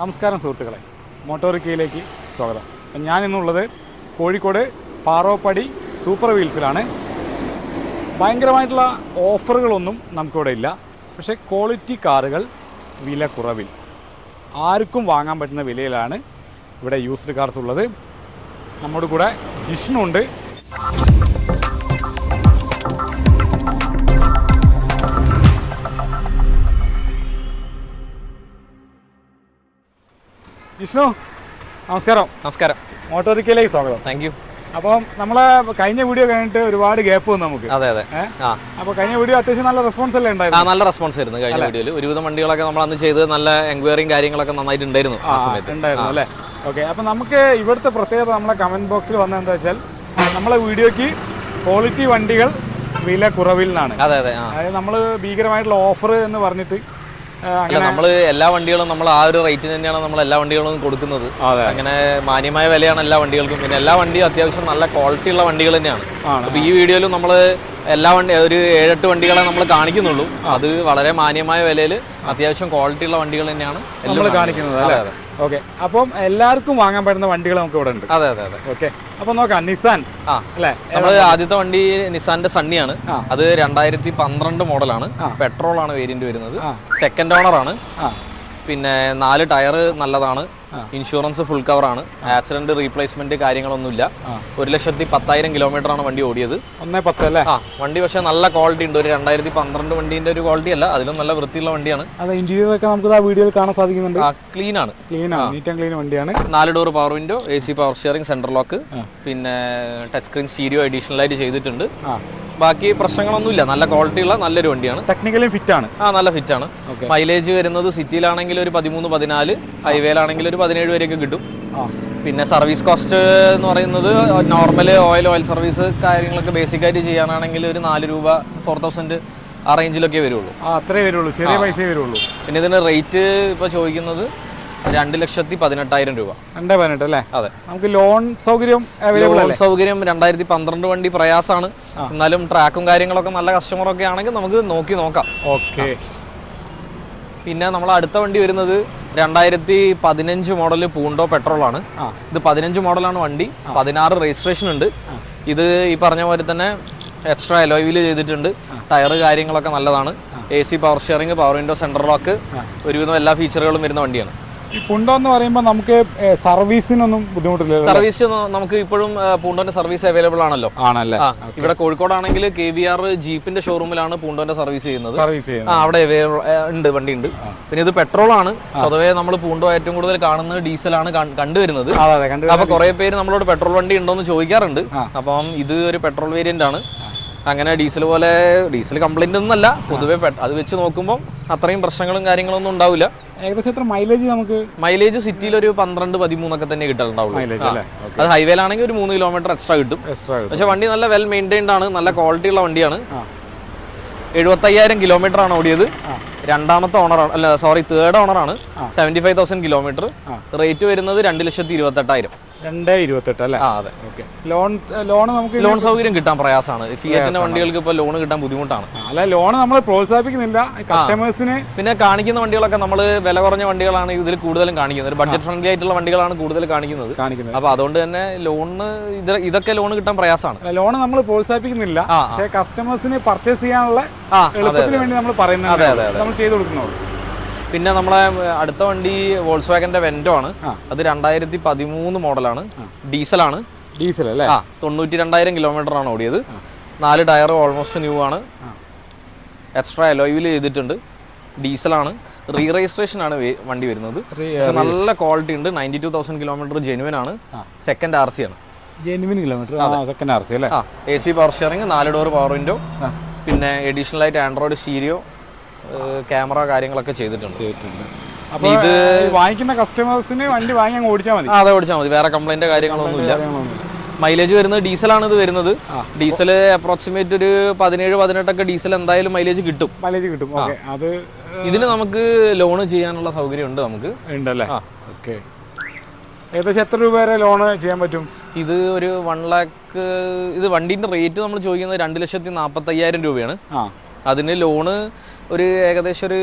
നമസ്കാരം സുഹൃത്തുക്കളെ. മോട്ടോറിക്കയിലേക്ക് സ്വാഗതം. ഞാനിന്നുള്ളത് കോഴിക്കോട് പാറോപ്പടി സൂപ്പർ വീൽസിലാണ്. ഭയങ്കരമായിട്ടുള്ള ഓഫറുകളൊന്നും നമുക്കിവിടെ ഇല്ല. പക്ഷേ ക്വാളിറ്റി കാറുകൾ വില കുറവിൽ. ആർക്കും വാങ്ങാൻ പറ്റുന്ന വിലയിലാണ് ഇവിടെ യൂസ്ഡ് കാർസ് ഉള്ളത് നമ്മുടെ കൂടെ ജിഷ്ണു ജിഷ്ണു നമസ്കാരം. നമസ്കാരം. മോട്ടോറിക്കയിലേക്ക് സ്വാഗതം. താങ്ക് യു അപ്പം നമ്മളെ കഴിഞ്ഞ വീഡിയോ കഴിഞ്ഞിട്ട് ഒരുപാട് ഗ്യാപ്പ് വന്നു നമുക്ക്. അതെ അതെ. അപ്പൊ കഴിഞ്ഞ വീഡിയോ അത്യാവശ്യം നല്ല റെസ്പോൺസ് അല്ലേ ഉണ്ടായിരുന്നു? നല്ല റെസ്പോൺസ് ആയിരുന്നു കഴിഞ്ഞ വീഡിയോയിൽ ഒരുവിധം വണ്ടികളൊക്കെ നമ്മൾ അന്ന് ചെയ്ത് നല്ല എൻക്വയറിയും കാര്യങ്ങളൊക്കെ നന്നായിട്ട് ഉണ്ടായിരുന്നു ആ സമയത്ത്. ഉണ്ടായിരുന്നു അല്ലേ? ഓക്കെ അപ്പൊ നമുക്ക് ഇവിടുത്തെ പ്രത്യേകത നമ്മളെ കമന്റ് ബോക്സിൽ വന്നത് എന്താ വെച്ചാൽ നമ്മളെ വീഡിയോക്ക് ക്വാളിറ്റി വണ്ടികൾ വില കുറവിൽ നിന്നാണ്. അതെ അതെ അതായത് നമ്മൾ ഭീകരമായിട്ടുള്ള ഓഫർ എന്ന് പറഞ്ഞിട്ട് അല്ല നമ്മൾ എല്ലാ വണ്ടികളും നമ്മൾ ആ ഒരു റേറ്റിന് തന്നെയാണ് നമ്മൾ എല്ലാ വണ്ടികളും കൊടുക്കുന്നത്. അങ്ങനെ മാന്യമായ വിലയാണ് എല്ലാ വണ്ടികൾക്കും. പിന്നെ എല്ലാ വണ്ടിയും അത്യാവശ്യം നല്ല ക്വാളിറ്റി ഉള്ള വണ്ടികൾ തന്നെയാണ്. അപ്പൊ ഈ വീഡിയോയിലും നമ്മൾ എല്ലാ വണ്ടി ഒരു ഏഴെട്ട് വണ്ടികളെ നമ്മൾ കാണിക്കുന്നുള്ളൂ. അത് വളരെ മാന്യമായ വിലയിൽ അത്യാവശ്യം ക്വാളിറ്റി ഉള്ള വണ്ടികൾ തന്നെയാണ് നമ്മൾ കാണിക്കുന്നത് ഓക്കെ അപ്പം എല്ലാവർക്കും വാങ്ങാൻ പറ്റുന്ന വണ്ടികൾ നമുക്ക് ഇവിടെ ഉണ്ട്. അതെ അതെ അതെ. ഓക്കെ അപ്പം നോക്കാം നിസാൻ ആ അല്ലേ? നമ്മൾ ആദ്യത്തെ വണ്ടി നിസാന്റെ സണ്ണിയാണ്. അത് രണ്ടായിരത്തി പന്ത്രണ്ട് മോഡലാണ്. പെട്രോൾ ആണ് വേരിയന്റ് വരുന്നത്. സെക്കൻഡ് ഓണർ ആണ്. പിന്നെ നാല് ടയർ നല്ലതാണ്. ഇൻഷുറൻസ് ഫുൾ കവർ ആണ് ആക്സിഡന്റ് റീപ്ലേസ്മെന്റ് കാര്യങ്ങളൊന്നുമില്ല. ഒരു ലക്ഷത്തി പത്തായിരം കിലോമീറ്റർ ആണ് വണ്ടി ഓടിയത്. ഒന്നേ പത്ത് അല്ലേ? ആ വണ്ടി പക്ഷേ നല്ല ക്വാളിറ്റി ഉണ്ട്. ഒരു രണ്ടായിരത്തി പന്ത്രണ്ട് വണ്ടീന്റെ ഒരു ക്വാളിറ്റി അല്ല. അതിലും നല്ല വൃത്തിയുള്ള വണ്ടിയാണ്. അത് ഇന്റീരിയർ ഒക്കെ നമുക്ക് ആ വീഡിയോയിൽ കാണാൻ സാധിക്കുന്നുണ്ട്. ക്ലീൻ ആണ്. ക്ലീൻ ആണ്. നീറ്റ് ആൻഡ് ക്ലീൻ വണ്ടിയാണ്. നാല് door power window A C power steering centre lock പിന്നെ ടച്ച് സ്ക്രീൻ സ്റ്റീരിയോ അഡീഷണൽ ആയിട്ട് ചെയ്തിട്ടുണ്ട്. ബാക്കി പ്രശ്നങ്ങളൊന്നുമില്ല. നല്ല ക്വാളിറ്റി ഉള്ള നല്ലൊരു വണ്ടിയാണ്. ടെക്നിക്കലി ഫിറ്റ് ആണ്. ആ നല്ല ഫിറ്റ് ആണ്. മൈലേജ് വരുന്നത് സിറ്റിയിലാണെങ്കിൽ ഒരു പതിമൂന്ന് പതിനാല് ഹൈവേയിലാണെങ്കിൽ ഒരു പതിനേഴ് വരെയൊക്കെ കിട്ടും. പിന്നെ സർവീസ് കോസ്റ്റ് എന്ന് പറയുന്നത് നോർമൽ ഓയിൽ ഓയിൽ സർവീസ് കാര്യങ്ങളൊക്കെ ബേസിക് ആയിട്ട് ചെയ്യാനാണെങ്കിൽ ഒരു നാല് രൂപ ഫോർ തൗസൻഡ് ആ റേഞ്ചിലൊക്കെ വരുള്ളൂ. അത്രേ വരുള്ളൂ. ചെറിയ പൈസ വരുള്ളൂ. പിന്നെ ഇതിന് റേറ്റ് ഇപ്പോൾ ചോദിക്കുന്നത് രണ്ട് ലക്ഷത്തി പതിനെട്ടായിരം രൂപ. രണ്ടേ പതിനെട്ട് അല്ലേ അതെ. നമുക്ക് ലോൺ സൗകര്യം അവൈലബിൾ ലോൺ സൗകര്യം രണ്ടായിരത്തി പന്ത്രണ്ട് വണ്ടി പ്രയാസമാണ് എന്നാലും ട്രാക്കും കാര്യങ്ങളൊക്കെ നല്ല കസ്റ്റമറൊക്കെ ആണെങ്കിൽ നമുക്ക് നോക്കി നോക്കാം. ഓക്കെ. പിന്നെ നമ്മൾ അടുത്ത വണ്ടി വരുന്നത് രണ്ടായിരത്തി പതിനഞ്ച് മോഡൽ പൂണ്ടോ പെട്രോൾ ആണ്. ഇത് പതിനഞ്ച് മോഡലാണ് വണ്ടി. പതിനാറ് രജിസ്ട്രേഷൻ ഉണ്ട്. ഇത് ഈ പറഞ്ഞ പോലെ തന്നെ എക്സ്ട്രാ അലോയിൽ ചെയ്തിട്ടുണ്ട്. ടയർ കാര്യങ്ങളൊക്കെ നല്ലതാണ്. A C power steering power window central lock ഒരുവിധം എല്ലാ ഫീച്ചറുകളും വരുന്ന വണ്ടിയാണ്. പുണ്ടോ എന്ന് പറയുമ്പോൾ നമുക്ക് സർവീസിനൊന്നും ബുദ്ധിമുട്ടില്ല സർവീസ് നമുക്ക് ഇപ്പോഴും പൂണ്ടോന്റെ സർവീസ് അവൈലബിൾ ആണല്ലോ. ആണല്ലേ? ഇവിടെ കോഴിക്കോടാണെങ്കിൽ കെ വി ആർ ജീപ്പിന്റെ ഷോറൂമിലാണ് പൂണ്ടോന്റെ സർവീസ് ചെയ്യുന്നത്. സർവീസ് ആ അവിടെ അവൈലബിൾ ഉണ്ട് വണ്ടി ഉണ്ട് പിന്നെ ഇത് പെട്രോൾ ആണ് സ്വതവേ നമ്മൾ പൂണ്ടോ ഏറ്റവും കൂടുതൽ കാണുന്നത് ഡീസലാണ് ആണ് കണ്ടുവരുന്നത്. അപ്പൊ കുറെ പേര് നമ്മളോട് പെട്രോൾ വണ്ടി ഉണ്ടോ എന്ന് ചോദിക്കാറുണ്ട് അപ്പം ഇത് ഒരു പെട്രോൾ വേരിയന്റ് ആണ്. അങ്ങനെ ഡീസൽ പോലെ ഡീസൽ കംപ്ലൈന്റ് ഒന്നല്ല പൊതുവെ അത് വെച്ച് നോക്കുമ്പോൾ അത്രയും പ്രശ്നങ്ങളും കാര്യങ്ങളൊന്നും ഉണ്ടാവില്ല. ഏകദേശം എത്ര മൈലേജ് നമുക്ക് മൈലേജ് സിറ്റിയിൽ ഒരു പന്ത്രണ്ട് പതിമൂന്നൊക്കെ തന്നെ കിട്ടാറുണ്ടാവുള്ളൂ. അത് ഹൈവേയിലാണെങ്കിൽ ഒരു മൂന്ന് കിലോമീറ്റർ എക്സ്ട്രാ കിട്ടും. എക്സ്ട്രാ പക്ഷെ വണ്ടി നല്ല വെൽ മെയിന്റൈൻഡ് ആണ് നല്ല ക്വാളിറ്റി ഉള്ള വണ്ടിയാണ്. എഴുപത്തയ്യായിരം കിലോമീറ്റർ ആണ് ഓടിയത്. രണ്ടാമത്തെ ഓണറാണ് അല്ല സോറി തേർഡ് ഓണറാണ് seventy five thousand kilometre rate വരുന്നത് രണ്ട് ലക്ഷത്തി ഇരുപത്തെട്ടായിരം. രണ്ടേ ഇരുപത്തെട്ട് അല്ലേ? ആ അതെ. ഓക്കെ ലോൺ ലോൺ നമുക്ക് ലോൺ സൗകര്യം കിട്ടാൻ പ്രയാസമാണ്. ഫിയറ്റിന്റെ വണ്ടികൾക്ക് ഇപ്പോൾ ലോൺ കിട്ടാൻ ബുദ്ധിമുട്ടാണ്. അല്ല ലോൺ നമ്മൾ പ്രോത്സാഹിപ്പിക്കുന്നില്ല. കസ്റ്റമേഴ്സിന് പിന്നെ കാണിക്കുന്ന വണ്ടികളൊക്കെ നമ്മൾ വില കുറഞ്ഞ വണ്ടികളാണ് ഇതിൽ കൂടുതലും കാണിക്കുന്നത്. ഒരു ബഡ്ജറ്റ് ഫ്രണ്ട്ലി ആയിട്ടുള്ള വണ്ടികളാണ് കൂടുതൽ കാണിക്കുന്നത്. കാണിക്കുന്നത്. അപ്പൊ അതുകൊണ്ട് തന്നെ ലോണിന് ഇത് ഇതൊക്കെ ലോൺ കിട്ടാൻ പ്രയാസമാണ്. ലോൺ നമ്മൾ പ്രോത്സാഹിപ്പിക്കുന്നില്ല. പക്ഷേ കസ്റ്റമേഴ്സിന് പർച്ചേസ് ചെയ്യാനുള്ള എളുപ്പത്തിന് വേണ്ടി നമ്മൾ പറയുന്നത്. നമ്മൾ ചെയ്തു കൊടുക്കുന്നുള്ളൂ പിന്നെ നമ്മളെ അടുത്ത വണ്ടി വോൾസ് വാഗന്റെ വെന്റോ ആണ് അത് രണ്ടായിരത്തി പതിമൂന്ന് മോഡലാണ് ഡീസലാണ്. ഡീസൽ അല്ലേ? ആ തൊണ്ണൂറ്റി രണ്ടായിരം കിലോമീറ്റർ ആണ് ഓടിയത് നാല് ടയർ ഓൾമോസ്റ്റ് ന്യൂ ആണ്. എക്സ്ട്രാ അലോയിൽ ചെയ്തിട്ടുണ്ട്. ഡീസലാണ്. റീ രജിസ്ട്രേഷൻ ആണ് വണ്ടി വരുന്നത്. നല്ല ക്വാളിറ്റി ഉണ്ട്. Ninety two thousand kilometre genuine ആണ്. സെക്കൻഡ് ആർ സി ആണ്. Genuine kilometre second R C അല്ലേ? എ സി പവർ ഷെയറിങ് നാല് ഡോർ പവർ വിൻഡോ പിന്നെ എഡീഷണൽ ആയിട്ട് ആൻഡ്രോയിഡ് സ്റ്റീരിയോ ക്യാമറ കാര്യങ്ങളൊക്കെ ചെയ്തിട്ടുണ്ട്. അപ്പോൾ ഇത് വാങ്ങിക്കുന്ന കസ്റ്റമേഴ്സിന് വണ്ടി വാങ്ങി അങ്ങ് ഓടിച്ചാൽ മതി. അതെ ഓടിച്ചാൽ മതി. വേറെ കംപ്ലൈന്റ് കാര്യങ്ങളൊന്നുമില്ല കാര്യങ്ങളൊന്നുമില്ല. മൈലേജ് വരുന്നത് ഡീസലാണ് ഇത് വരുന്നത്. ഡീസൽ അപ്രോക്സിമേറ്റ് ഒരു പതിനേഴ് പതിനെട്ടൊക്കെ ഡീസൽ എന്തായാലും മൈലേജ് കിട്ടും. മൈലേജ് കിട്ടും. അത് ഇതിന് നമുക്ക് ലോൺ ചെയ്യാനുള്ള സൗകര്യം ഉണ്ട് നമുക്ക്. ഉണ്ടല്ലേ? ഓക്കെ ഏകദേശം എത്ര രൂപ വരെ ലോൺ ചെയ്യാൻ പറ്റും? ഇത് ഒരു വൺ ലാക്ക് ഇത് വണ്ടിന്റെ റേറ്റ് നമ്മൾ ചോദിക്കുന്നത് രണ്ട് ലക്ഷത്തി നാൽപ്പത്തയ്യായിരം രൂപയാണ്. ആ. അതിന് ലോണ് ഒരു ഏകദേശം ഒരു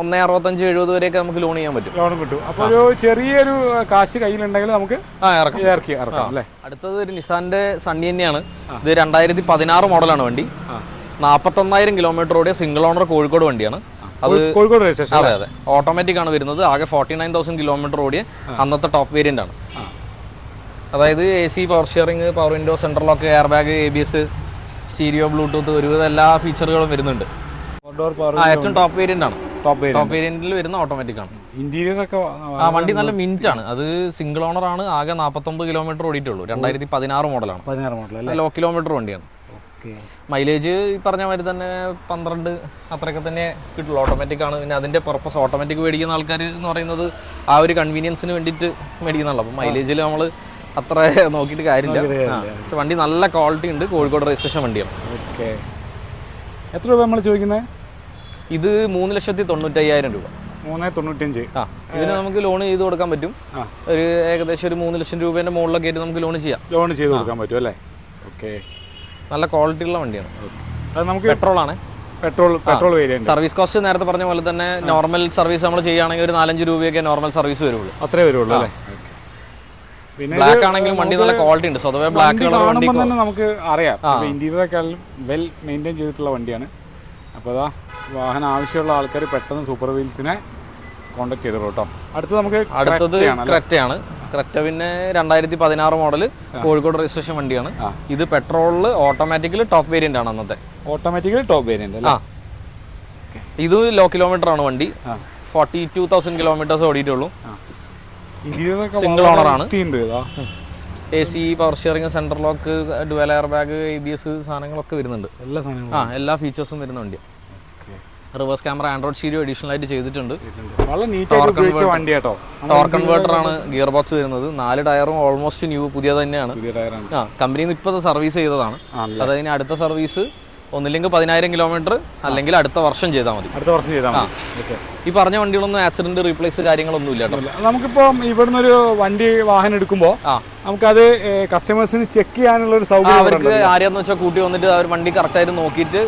ഒന്നേ അറുപത്തഞ്ച് എഴുപത് വരെയൊക്കെ നമുക്ക് ലോൺ ചെയ്യാൻ പറ്റും. ലോൺ കിട്ടും. അപ്പോൾ ഒരു ചെറിയൊരു കാശ് കയ്യിലുണ്ടെങ്കിൽ നമുക്ക് ആ ഇറക്കാം. ഇറക്കി ഇറക്കാം അല്ലേ? അടുത്തത് ഒരു നിസാന്റെ സണ്ണി തന്നെയാണ്. ഇത് രണ്ടായിരത്തി പതിനാറ് മോഡലാണ് വണ്ടി. നാൽപ്പത്തൊന്നായിരം കിലോമീറ്റർ ഓടിയ സിംഗിൾ ഓണർ കോഴിക്കോട് വണ്ടിയാണ്. അത് കോഴിക്കോട് രജിസ്ട്രേഷൻ അതെ അതെ. ഓട്ടോമാറ്റിക് ആണ് വരുന്നത്. ആകെ ഫോർട്ടി നയൻ തൗസൻഡ് കിലോമീറ്റർ ഓടിയ അന്നത്തെ ടോപ്പ് വേരിയന്റ് ആണ്. അതായത് A C power steering power window central lock airbag A B S stereo Bluetooth ഒരുവിധം എല്ലാ ഫീച്ചറുകളും വരുന്നുണ്ട്. ഏറ്റവും ടോപ്പ് വേരിയന്റ് ആണ്. ടോപ്പ് ടോപ്പ് വേരിയന്റിൽ വരുന്ന ഓട്ടോമാറ്റിക് ആണ്. ഇന്റീരിയർ ഒക്കെ ആ വണ്ടി നല്ല മിനിറ്റ് ആണ്. അത് സിംഗിൾ ഓണർ ആണ് ആകെ നാൽപ്പത്തൊമ്പത് കിലോമീറ്റർ ഓടിയിട്ടുള്ളൂ. രണ്ടായിരത്തി പതിനാറ് മോഡലാണ് പതിനാറ് മോഡൽ ലോ കിലോമീറ്റർ വണ്ടിയാണ്. മൈലേജ് ഈ പറഞ്ഞ മാതിരി തന്നെ പന്ത്രണ്ട് അത്രയൊക്കെ തന്നെ കിട്ടുള്ളൂ. ഓട്ടോമാറ്റിക് ആണ്. പിന്നെ അതിന്റെ പർപ്പസ് ഓട്ടോമാറ്റിക് മേടിക്കുന്ന ആൾക്കാർ എന്ന് പറയുന്നത് ആ ഒരു കൺവീനിയൻസിന് വേണ്ടിയിട്ട് മേടിക്കുന്നുള്ളൂ അപ്പോൾ മൈലേജിൽ നമ്മൾ അത്ര നോക്കിയിട്ട് കാര്യമില്ല. പക്ഷെ വണ്ടി നല്ല ക്വാളിറ്റി ഉണ്ട്. കോഴിക്കോട് രജിസ്ട്രേഷൻ വണ്ടിയാണ്. ഓക്കെ എത്ര രൂപ നമ്മൾ ചോദിക്കുന്നത് ഇത് മൂന്ന് ലക്ഷത്തി തൊണ്ണൂറ്റയ്യായിരം രൂപ. മൂന്ന് തൊണ്ണൂറ്റഞ്ച് ആ ഇതിന് നമുക്ക് ലോൺ ചെയ്ത് കൊടുക്കാൻ പറ്റും. ഒരു ഏകദേശം ഒരു മൂന്ന് ലക്ഷം രൂപേന്റെ മുകളിലൊക്കെ ആയിട്ട് നമുക്ക് ലോൺ ചെയ്യാം. ലോൺ ചെയ്ത് കൊടുക്കാൻ പറ്റും അല്ലേ? ഓക്കെ. നല്ല ക്വാളിറ്റി ഉള്ള വണ്ടിയാണ്. അത് നമുക്ക് പെട്രോൾ ആണ്. Petrol petrol variant. Service cost നേരത്തെ പറഞ്ഞ പോലെ തന്നെ നോർമൽ സർവീസ് നമ്മൾ ചെയ്യുകയാണെങ്കിൽ ഒരു നാലഞ്ച് രൂപയൊക്കെ നോർമൽ സർവീസ് വരുള്ളൂ. അത്രേ വരുള്ളൂ അല്ലേ? പിന്നെ ബ്ലാക്ക് ആണെങ്കിലും വണ്ടി നല്ല ക്വാളിറ്റി ഉണ്ട്. സ്വതവേ ബ്ലാക്ക് കളർ വണ്ടി നമുക്ക് അറിയാം. ഇന്ത്യയിലേക്കാളും വെൽ മെയിന്റെയിൻ ചെയ്തിട്ടുള്ള വണ്ടിയാണ്. അപ്പോൾ അതാ വാഹനം ആവശ്യമുള്ള ആൾക്കാർ പെട്ടെന്ന് സൂപ്പർ വീൽസിനെ കോണ്ടാക്ട് ചെയ്തോളൂ കേട്ടോ അടുത്ത് നമുക്ക് അടുത്തത്. ക്രെറ്റയാണ് ക്രെറ്റ പിന്നെ രണ്ടായിരത്തി പതിനാറ് മോഡൽ കോഴിക്കോട് രജിസ്ട്രേഷൻ വണ്ടിയാണ്. ഇത് പെട്രോളിൽ ഓട്ടോമാറ്റിക്കലി ടോപ്പ് വേരിയന്റ് ആണ് അന്നത്തെ. ഓട്ടോമാറ്റിക്കലി ടോപ്പ് വേരിയന്റ് ആ. ഇത് ലോ കിലോമീറ്റർ ആണ് വണ്ടി. ഫോർട്ടി ടു തൗസൻഡ് കിലോമീറ്റേഴ്സ് ഓടിയിട്ടുള്ളൂ. സിംഗിൾ ഓണർ ആണ്. A C power steering central lock dual airbag A B S സാധനങ്ങളൊക്കെ വരുന്നുണ്ട്. എല്ലാ സാധനങ്ങളും ആ എല്ലാ ഫീച്ചേഴ്സും വരുന്ന വണ്ടിയാണ് reverse camera Android stereo additional ആയിട്ട് ചെയ്തിട്ടുണ്ട്. വണ്ടി ടോർ കൺവേർട്ടർ ആണ് ഗിയർ ബോക്സ് വരുന്നത്. നാല് ടയറും ഓൾമോസ്റ്റ് ന്യൂ പുതിയ തന്നെയാണ്. ആ കമ്പനിയിൽ നിന്ന് ഇപ്പോൾ സർവീസ് ചെയ്തതാണ്. അതായത് അടുത്ത സർവീസ് ഒന്നില്ലെങ്കിൽ പതിനായിരം കിലോമീറ്റർ അല്ലെങ്കിൽ അടുത്ത വർഷം ചെയ്താൽ മതി. അടുത്ത വർഷം ചെയ്താൽ മതി. ഈ പറഞ്ഞ വണ്ടികളൊന്നും ആക്സിഡന്റ് റീപ്ലേസ് കാര്യങ്ങളൊന്നും ഇല്ല നമുക്കിപ്പോ ഇവിടുന്ന് ഒരു വണ്ടി വാഹനം എടുക്കുമ്പോൾ നമുക്കത് കസ്റ്റമേഴ്സിന് ചെക്ക് ചെയ്യാനുള്ള ഒരു സൗകര്യം അവർക്ക് ആരെയെന്ന് വെച്ചാൽ കൂട്ടി വന്നിട്ട് അവർ വണ്ടി കറക്റ്റായിട്ട് നോക്കിയിട്ട്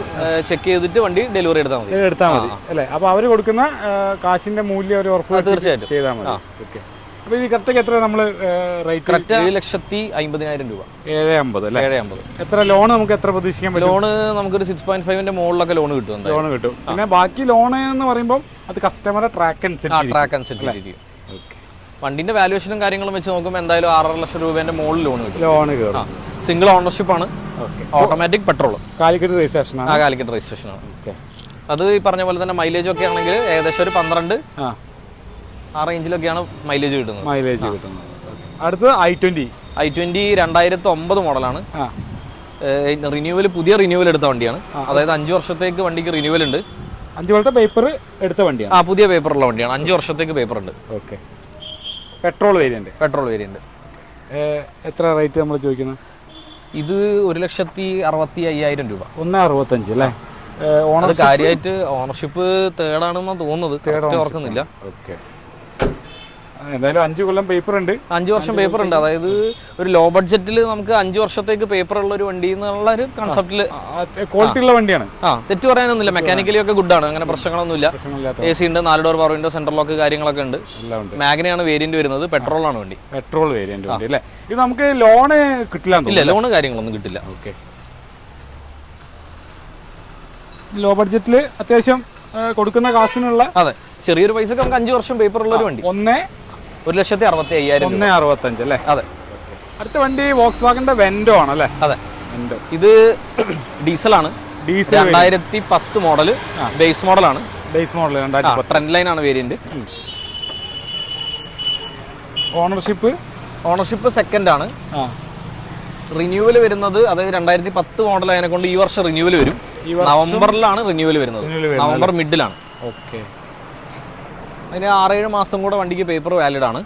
ചെക്ക് ചെയ്തിട്ട് വണ്ടി ഡെലിവറി എടുത്താൽ മതി. എടുത്താൽ മതി. അല്ലേ? അപ്പൊ അവർ കൊടുക്കുന്ന കാശിന്റെ മൂല്യം അവർ ഉറപ്പ് തീർച്ചയായിട്ടും. ചെയ്താൽ മതി. ഓക്കെ അപ്പൊ ഈ കറക്റ്റ് എത്ര നമ്മൾ റേറ്റ് കറക്റ്റ് ഏഴ് ലക്ഷത്തി അമ്പതിനായിരം രൂപ. ഏഴ് അമ്പത് അല്ലേ? ഏഴ് അമ്പത് എത്ര ലോൺ നമുക്ക് എത്ര പ്രതീക്ഷിക്കാൻ പറ്റും? ലോണ് നമുക്കൊരു സിക്സ് പോയിന്റ് ഫൈവിന്റെ മുകളിലൊക്കെ ലോൺ കിട്ടും ലോൺ കിട്ടും. പിന്നെ ബാക്കി ലോൺ എന്ന് പറയുമ്പോൾ അത് കസ്റ്റമറെ ട്രാക്ക് അനുസരിച്ച് ട്രാക്ക് അനുസരിച്ച് വണ്ടിന്റെ വാല്യുവേഷനും കാര്യങ്ങളും വെച്ച് നോക്കുമ്പോൾ എന്തായാലും ആറര ലക്ഷം രൂപേന്റെ മുകളിൽ ലോൺ കിട്ടും. ലോൺ കയറും സിംഗിൾ ഓണർഷിപ്പ് ആണ്. ഓട്ടോമാറ്റിക് പെട്രോൾ കാലിക്കറ്റ് രജിസ്ട്രേഷൻ ആ കാലിക്കറ്റ് രജിസ്ട്രേഷൻ ആണ്. അത് ഈ പറഞ്ഞ പോലെ തന്നെ മൈലേജ് ഒക്കെ ആണെങ്കിൽ ഏകദേശം ഒരു പന്ത്രണ്ട് ആ റേഞ്ചിലൊക്കെയാണ് മൈലേജ് കിട്ടുന്നത്. മൈലേജ് കിട്ടുന്നത്. അടുത്തത് ഐ ട്വന്റി ഐ ട്വന്റി രണ്ടായിരത്തി ഒമ്പത് മോഡലാണ് റിന്യൂവൽ പുതിയ റിന്യൂവൽ എടുത്ത വണ്ടിയാണ്. അതായത് അഞ്ച് വർഷത്തേക്ക് വണ്ടിക്ക് റിന്യൂവൽ ഉണ്ട്. അഞ്ച് വർഷത്തെ പേപ്പർ എടുത്ത വണ്ടിയാണ്. ആ പുതിയ പേപ്പറുള്ള വണ്ടിയാണ്. അഞ്ച് വർഷത്തേക്ക് പേപ്പർ ഉണ്ട്. Okay petrol variant petrol variant എത്ര റേറ്റ് നമ്മൾ ചോദിക്കുന്നത്? ഇത് ഒരു ലക്ഷത്തി അറുപത്തി അയ്യായിരം രൂപ. ഒന്ന് അറുപത്തഞ്ച് അല്ലേ? കാര്യമായിട്ട് ഓണർഷിപ്പ് തേർഡാണെന്നാണ് തോന്നുന്നത്. തേർഡ് ഓർക്കുന്നില്ല ഓക്കെ എന്തായാലും അഞ്ച് കൊല്ലം പേപ്പർ ഉണ്ട് അഞ്ച് വർഷം പേപ്പർ ഉണ്ട് അതായത് ഒരു ലോ ബഡ്ജറ്റിൽ നമുക്ക് അഞ്ച് വർഷത്തേക്ക് പേപ്പർ ഉള്ള ഒരു വണ്ടി എന്നുള്ള ഒരു കൺസെപ്റ്റിൽ ക്വാളിറ്റി ഉള്ള വണ്ടിയാണ്. ആ തെറ്റ് പറയാനൊന്നുമില്ല. മെക്കാനിക്കലി ഒക്കെ ഗുഡ് ആണ്. അങ്ങനെ പ്രശ്നങ്ങളൊന്നുമില്ല. എ സി ഉണ്ട് നാല് door power window central lock കാര്യങ്ങളൊക്കെ ഉണ്ട്. മാഗ്നയാണ് വേരിയന്റ് വരുന്നത്. പെട്രോൾ ആണ് വണ്ടി. പെട്രോൾ വേരിയന്റ് വണ്ടി അല്ലേ? ഇത് നമുക്ക് ലോണ് കിട്ടില്ല ഇല്ല ലോണ് കാര്യങ്ങളൊന്നും കിട്ടില്ല. ഓക്കെ ലോ ബഡ്ജറ്റിൽ അത്യാവശ്യം കൊടുക്കുന്ന കാശിനുള്ള അതെ. ചെറിയൊരു പൈസക്ക് നമുക്ക് അഞ്ച് വർഷം പേപ്പർ ഉള്ള ഒരു വണ്ടി. ഒന്ന് ഒരു ലക്ഷത്തി അറുപത്തി അയ്യായിരം ഒന്ന് അറുപത്തഞ്ച് അല്ലേ? അതെ. അടുത്ത വണ്ടി വോക്സ് വാഗന്റെ വെൻഡോ ആണ് അല്ലേ അതെ. വെൻഡോ ഇത് ഡീസലാണ്. ഡീസൽ രണ്ടായിരത്തി പത്ത് മോഡൽ ബേസ് മോഡലാണ് ബേസ് മോഡൽ ട്രെൻഡ് ലൈൻ ആണ് വേരിയന്റ് ഓണർഷിപ്പ് ഓണർഷിപ്പ് സെക്കൻഡ് ആണ്. റിന്യൂവൽ വരുന്നത് അതായത് രണ്ടായിരത്തി പത്ത് മോഡൽ ആയതിനെ കൊണ്ട് ഈ വർഷം റിന്യൂവൽ വരും. നവംബറിലാണ് റിന്യൂവൽ വരുന്നത്. നവംബർ മിഡിലാണ് ഓക്കെ അതിന് ആറേഴ് മാസം കൂടെ വണ്ടിക്ക് പേപ്പർ വാലിഡ് ആണ്.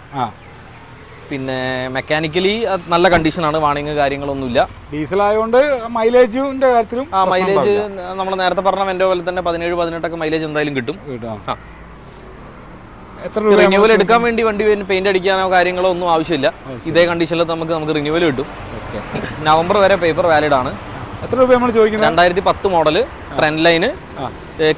പിന്നെ മെക്കാനിക്കലി നല്ല കണ്ടീഷനാണ് വാണിങ് കാര്യങ്ങളൊന്നുമില്ല. ഡീസൽ ആയതുകൊണ്ട് മൈലേജിന്റെ കാര്യത്തിലും ആ മൈലേജ് നമ്മൾ നേരത്തെ പറഞ്ഞ എന്റെ പോലെ തന്നെ പതിനേഴ് പതിനെട്ടൊക്കെ മൈലേജ് എന്തായാലും കിട്ടും. റിന്യൂവൽ എടുക്കാൻ വേണ്ടി വണ്ടി പെയിന്റ് അടിക്കാനോ കാര്യങ്ങളോ ഒന്നും ആവശ്യമില്ല. ഇതേ കണ്ടീഷനിൽ നമുക്ക് നമുക്ക് റിന്യൂവൽ കിട്ടും. നവംബർ വരെ പേപ്പർ വാലിഡ് ആണ്. എത്ര രൂപ നമ്മൾ ചോദിക്കുന്നത്? രണ്ടായിരത്തി പത്ത് മോഡൽ ട്രെൻഡ് ലൈന്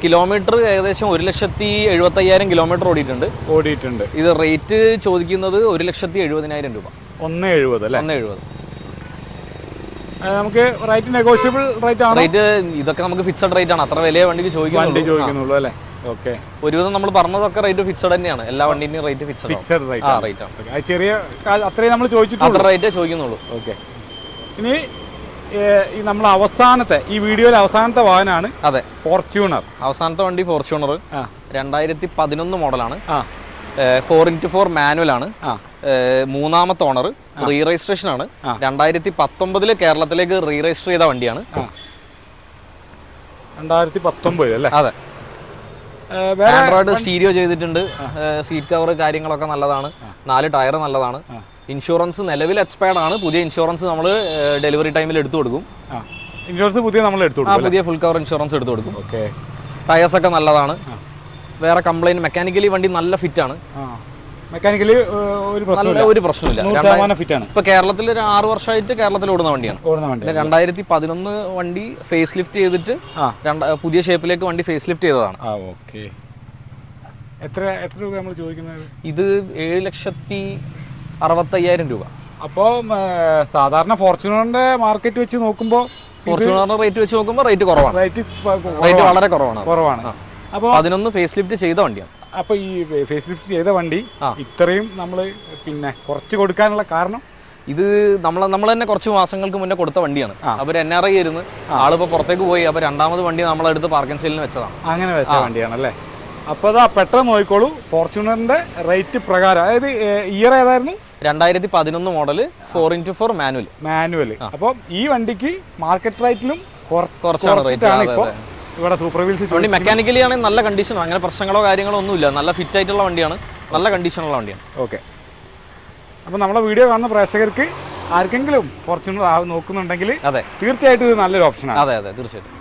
കിലോമീറ്റർ ഏകദേശം ഒരു ലക്ഷത്തി എഴുപത്തി അയ്യായിരം കിലോമീറ്റർ ഓടിയിട്ടുണ്ട്. ഓടിയിട്ടുണ്ട്. ഇത് റേറ്റ് ചോദിക്കുന്നത് ഒരു ലക്ഷത്തി എഴുപതിനായിരം രൂപ. ഒന്ന് എഴുപത് അല്ലേ? ഒന്ന് എഴുപത്. നമുക്ക് റേറ്റ് നെഗോഷ്യബിൾ റേറ്റ് ആണ്? റേറ്റ് ഇതൊക്കെ നമുക്ക് ഫിക്സഡ് റേറ്റ് ആണ്. അത്ര വിലയെ വണ്ടിക്ക് വണ്ടി ചോദിക്കുന്നുള്ളൂ ചോദിക്കുന്നുള്ളൂ അല്ലേ? ഓക്കെ. ഒരുവിധം നമ്മൾ പറഞ്ഞതൊക്കെ റേറ്റ് ഫിക്സഡ് തന്നെയാണ്. എല്ലാ വണ്ടിന്റെയും റേറ്റ് ഫിക്സഡ് ഫിക്സഡ് റേറ്റ് ആ റേറ്റ് ആണ്. ചെറിയ അത്രയും നമ്മൾ ചോദിച്ചിട്ടുള്ളൂ. അത്ര റേറ്റേ ചോദിക്കുന്നുള്ളൂ. ഓക്കെ. ഇനി ഈ നമ്മൾ അവസാനത്തെ ഈ വീഡിയോയിലെ അവസാനത്തെ വാഹനമാണ് അതെ. ഫോർച്യൂണർ അവസാനത്തെ വണ്ടി ഫോർച്യൂണർ രണ്ടായിരത്തി പതിനൊന്ന് മോഡലാണ്. ഫോർ ഇന്റു ഫോർ മാനുവൽ ആണ്. മൂന്നാമത്തെ ഓണർ റീ രജിസ്ട്രേഷൻ ആണ്. രണ്ടായിരത്തി പത്തൊമ്പതിൽ കേരളത്തിലേക്ക് റീ രജിസ്റ്റർ ചെയ്ത വണ്ടിയാണ്. രണ്ടായിരത്തി പത്തൊമ്പത് അല്ലേ? അതെ. ആൻഡ്രോയിഡ് സ്റ്റീരിയോ ചെയ്തിട്ടുണ്ട്. സീറ്റ് കവർ കാര്യങ്ങളൊക്കെ നല്ലതാണ്. നാല് ടയർ നല്ലതാണ്. ഇൻഷുറൻസ് നിലവിൽ എക്സ്പയർഡ് ആണ്. പുതിയ ഇൻഷുറൻസ് നമ്മൾ ഡെലിവറി ടൈമിൽ എടുത്തു കൊടുക്കും. ഇൻഷുറൻസ് പുതിയ നമ്മൾ എടുത്തു കൊടുക്കും പുതിയ ഫുൾ കവർ ഇൻഷുറൻസ് എടുത്തു കൊടുക്കും. ഓക്കെ ടയേഴ്സ് ഒക്കെ നല്ലതാണ്. വേറെ കംപ്ലൈന്റ് മെക്കാനിക്കലി വണ്ടി നല്ല ഫിറ്റ് ആണ്. മെക്കാനിക്കലി ഒരു പ്രശ്നമില്ല ഒരു പ്രശ്നമില്ല ഫിറ്റ് ആണ്. ഇപ്പൊ കേരളത്തിൽ ഒരു ആറ് വർഷമായിട്ട് കേരളത്തിൽ ഓടുന്ന വണ്ടിയാണ്. ഓടുന്ന വണ്ടി രണ്ടായിരത്തി പതിനൊന്ന് വണ്ടി ഫേസ് ലിഫ്റ്റ് ചെയ്തിട്ട് പുതിയ ഷേപ്പിലേക്ക് വണ്ടി ഫേസ് ലിഫ്റ്റ് ചെയ്തതാണ്. ഓക്കെ. എത്ര എത്ര രൂപ നമ്മൾ ചോദിക്കുന്നത്? ഇത് ഏഴ് ലക്ഷത്തി അറുപത്തയ്യായിരം രൂപ. അപ്പോൾ സാധാരണ ഫോർച്യൂണറിന്റെ മാർക്കറ്റ് വെച്ച് നോക്കുമ്പോൾ ഫോർച്യൂണറിന്റെ റേറ്റ് വെച്ച് നോക്കുമ്പോൾ റേറ്റ് കുറവാണ്. റേറ്റ് വളരെ കുറവാണ്. കുറവാണ്. അപ്പോൾ പതിനൊന്ന് ഫേസ് ലിഫ്റ്റ് ചെയ്ത വണ്ടിയാണ്. അപ്പോൾ ഈ ഫേസ് ലിഫ്റ്റ് ചെയ്ത വണ്ടി ഇത്രയും നമ്മൾ പിന്നെ കുറച്ച് കൊടുക്കാനുള്ള കാരണം? ഇത് നമ്മൾ നമ്മൾ തന്നെ കുറച്ച് മാസങ്ങൾക്ക് മുന്നേ കൊടുത്ത വണ്ടിയാണ്. അവർ എൻ ആർ ഐ ആയിരുന്നു. ആളിപ്പോ പുറത്തേക്ക് പോയി. അപ്പൊ രണ്ടാമത് വണ്ടി നമ്മളെടുത്ത് പാർക്കിംഗ് സെയിലിന് വെച്ചതാണ്. അങ്ങനെ വെച്ച വണ്ടിയാണ് അല്ലേ അപ്പോൾ അതാ പെട്ടെന്ന് നോക്കിക്കോളൂ. ഫോർച്യൂണറിന്റെ റേറ്റ് പ്രകാരം അതായത് ഇയർ ഏതായിരുന്നു? രണ്ടായിരത്തി പതിനൊന്ന് model four into four manual manual അപ്പോൾ ഈ വണ്ടിക്ക് മാർക്കറ്റ് റേറ്റിലും കുറച്ചാണ് റേറ്റ് ഇപ്പോൾ ഇവിടെ സൂപ്പർ വീൽസ് വണ്ടി മെക്കാനിക്കലി ആണെങ്കിൽ നല്ല കണ്ടീഷൻ അങ്ങനെ പ്രശ്നങ്ങളോ കാര്യങ്ങളോ ഒന്നുമില്ല. നല്ല ഫിറ്റ് ആയിട്ടുള്ള വണ്ടിയാണ്. നല്ല കണ്ടീഷനുള്ള വണ്ടിയാണ്. ഓക്കെ അപ്പോൾ നമ്മളെ വീഡിയോ കാണുന്ന പ്രേക്ഷകർക്ക് ആർക്കെങ്കിലും ഫോർച്യൂണർ നോക്കുന്നുണ്ടെങ്കിൽ അതെ. തീർച്ചയായിട്ടും ഇത് നല്ലൊരു ഓപ്ഷനാണ് അതെ അതെ. തീർച്ചയായിട്ടും.